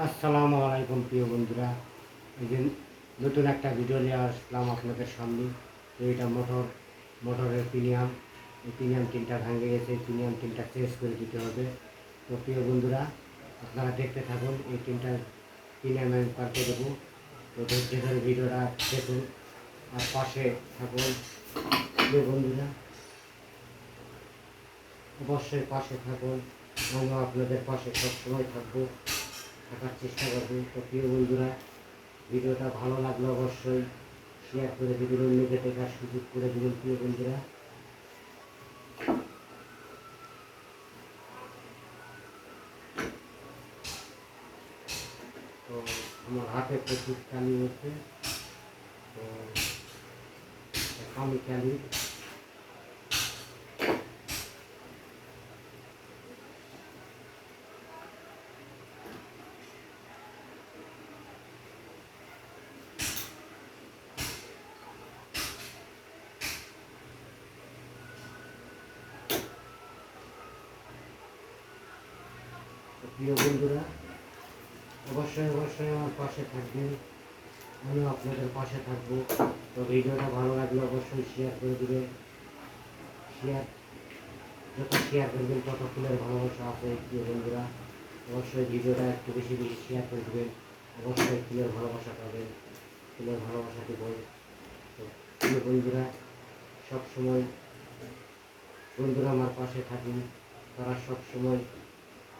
আসসালামু আলাইকুম, প্রিয় বন্ধুরা। এই যে নতুন একটা ভিডিও নিয়ে আসলাম আপনাদের সামনে। তো এটা মোটর মোটরের প্রিমিয়াম এই প্রিমিয়াম টিনটা ভাঙে গেছে প্রিমিয়াম টিনটা চেঞ্জ করে দিতে হবে। তো প্রিয় বন্ধুরা, আপনারা দেখতে থাকুন, এই টিনটা প্রিমিয়াম আমি পাল্টে দেবো। তো ধৈর্য ধরে ভিডিওটা দেখুন আর পাশে থাকুন। প্রিয় বন্ধুরা, অবশ্যই পাশে থাকুন। আমিও আপনাদের পাশে সবসময় থাকব। থাকার চেষ্টা করব। তো প্রিয় বন্ধুরা, ভিডিওটা ভালো লাগলে অবশ্যই শেয়ার করে দেবেন অন্যকে দেখার সুযোগ করে দেবেন, প্রিয় বন্ধুরা। তো আমার হাতে প্রচুর কালি হচ্ছে তো আমি কালি। প্রিয় বন্ধুরা, অবশ্যই অবশ্যই আমার পাশে থাকবেন। আমিও আপনাদের পাশে থাকব। তো ভিডিওটা ভালো লাগলে অবশ্যই শেয়ার করে দেবেন। শেয়ার যত শেয়ার করবেন, তত ফুলের ভালোবাসা আছে, প্রিয় বন্ধুরা। অবশ্যই ভিডিওটা একটু বেশি বেশি শেয়ার করে দেবেন। অবশ্যই ফুলের ভালোবাসা পাবেন। ফুলের ভালোবাসা দেব। তো প্রিয় বন্ধুরা, সবসময় বন্ধুরা আমার পাশে থাকুন। তারা সবসময়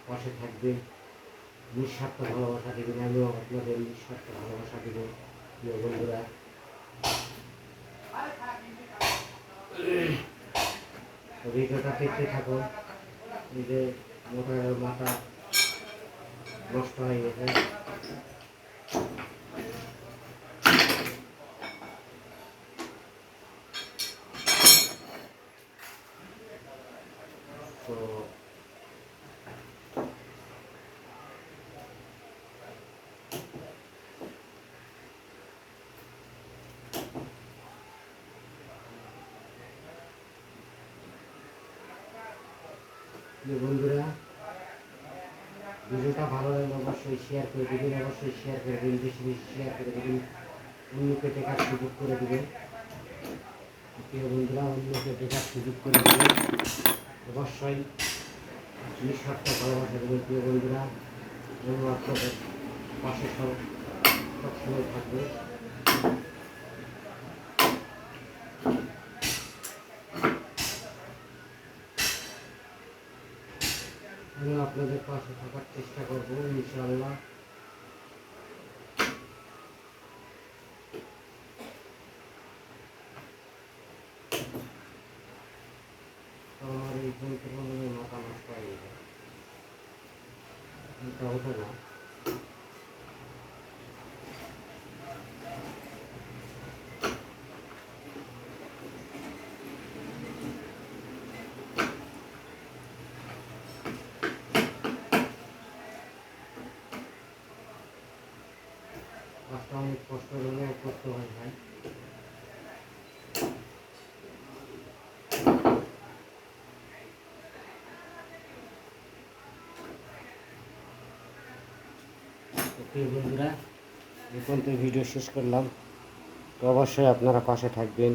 পাশে থাকবে। নিঃস্বার্থ ভালোবাসা দেবেন, আমিও আপনাদের নিঃস্বার্থ ভালোবাসা দেব। প্রিয় বন্ধুরা তো ভিডিওটা দেখতে থাকুন যে মোটরের মাথা নষ্ট হয়ে গেছে। তো প্রিয় বন্ধুরা, ভিডিওটা ভালো লাগলে অবশ্যই শেয়ার করে দেবেন, অবশ্যই শেয়ার করে দেবেন, বেশি বেশি শেয়ার করে দেবেন, অন্যকে দেখার সুযোগ করে দেবেন। প্রিয় বন্ধুরা, অন্যকে দেখার সুযোগ করে দেবেন। অবশ্যই নিঃস্বার্থ ভালোবাসা দেবেন, প্রিয় বন্ধুরা। আপনাদের পাশে সব সবসময় থাকবে আমি আপনাদের পাশে থাকার চেষ্টা করব, ইনশাআল্লাহ। আমার এই হয় মাথা নষ্ট হয়ে এটা না। কাজটা অনেক কষ্ট হলেও করতে হয় ভাই প্রিয় বন্ধুরা এখন তো ভিডিও শেষ করলাম। তো অবশ্যই আপনারা পাশে থাকবেন।